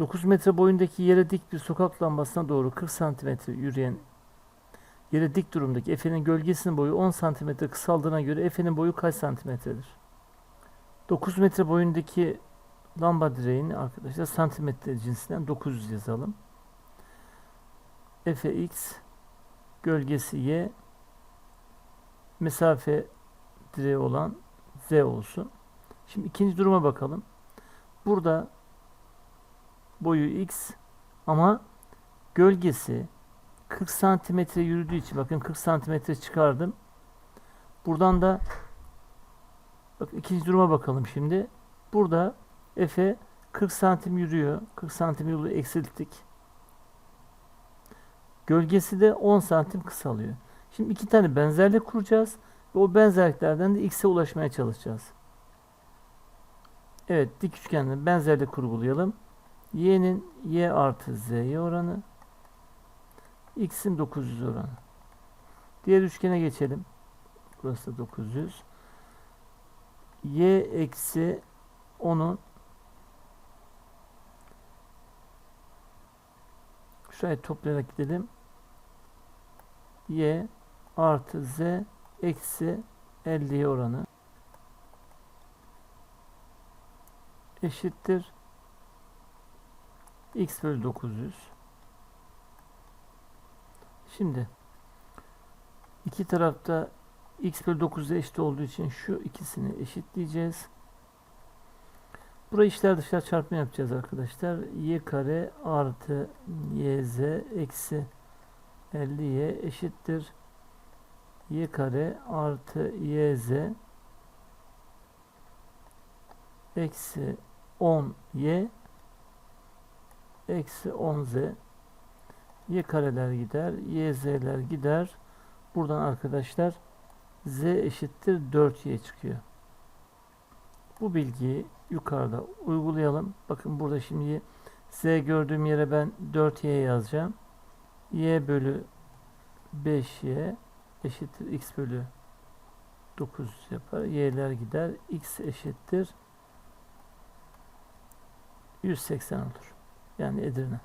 9 metre boyundaki yere dik bir sokak lambasına doğru 40 santimetre yürüyen yere dik durumdaki Efe'nin gölgesinin boyu 10 santimetre kısaldığına göre Efe'nin boyu kaç santimetredir? 9 metre boyundaki lamba direğini arkadaşlar santimetre cinsinden 900 yazalım. Efe x gölgesi y mesafe direği olan z olsun. Şimdi ikinci duruma bakalım. Burada boyu x ama gölgesi 40 santimetre yürüdüğü için bakın 40 santimetre çıkardım. Buradan da bak ikinci duruma bakalım şimdi. Burada Efe 40 santim yürüyor. 40 santim yolu eksilttik. Gölgesi de 10 santim kısalıyor. Şimdi iki tane benzerlik kuracağız ve o benzerliklerden de x'e ulaşmaya çalışacağız. Evet dik üçgenden benzerlik kurgulayalım. Y'nin y artı z'ye oranı x'in 900 oranı. Diğer üçgene geçelim. Burası da 900. y eksi 10'un şuraya toplayarak gidelim. y artı z eksi 50'ye oranı eşittir x bölü 900 şimdi iki tarafta x bölü 9'a eşit olduğu için şu ikisini eşitleyeceğiz. Burayı içler dışlar çarpma yapacağız arkadaşlar. Y kare artı yz eksi 50y eşittir. Y kare artı yz eksi 10y eksi 10z y kareler gider yz'ler gider buradan arkadaşlar z eşittir 4y çıkıyor bu bilgiyi yukarıda uygulayalım bakın burada şimdi z gördüğüm yere ben 4y yazacağım y bölü 5y eşittir x bölü 900 yapar. Y'ler gider. x eşittir 180 olur. Yani Edirne.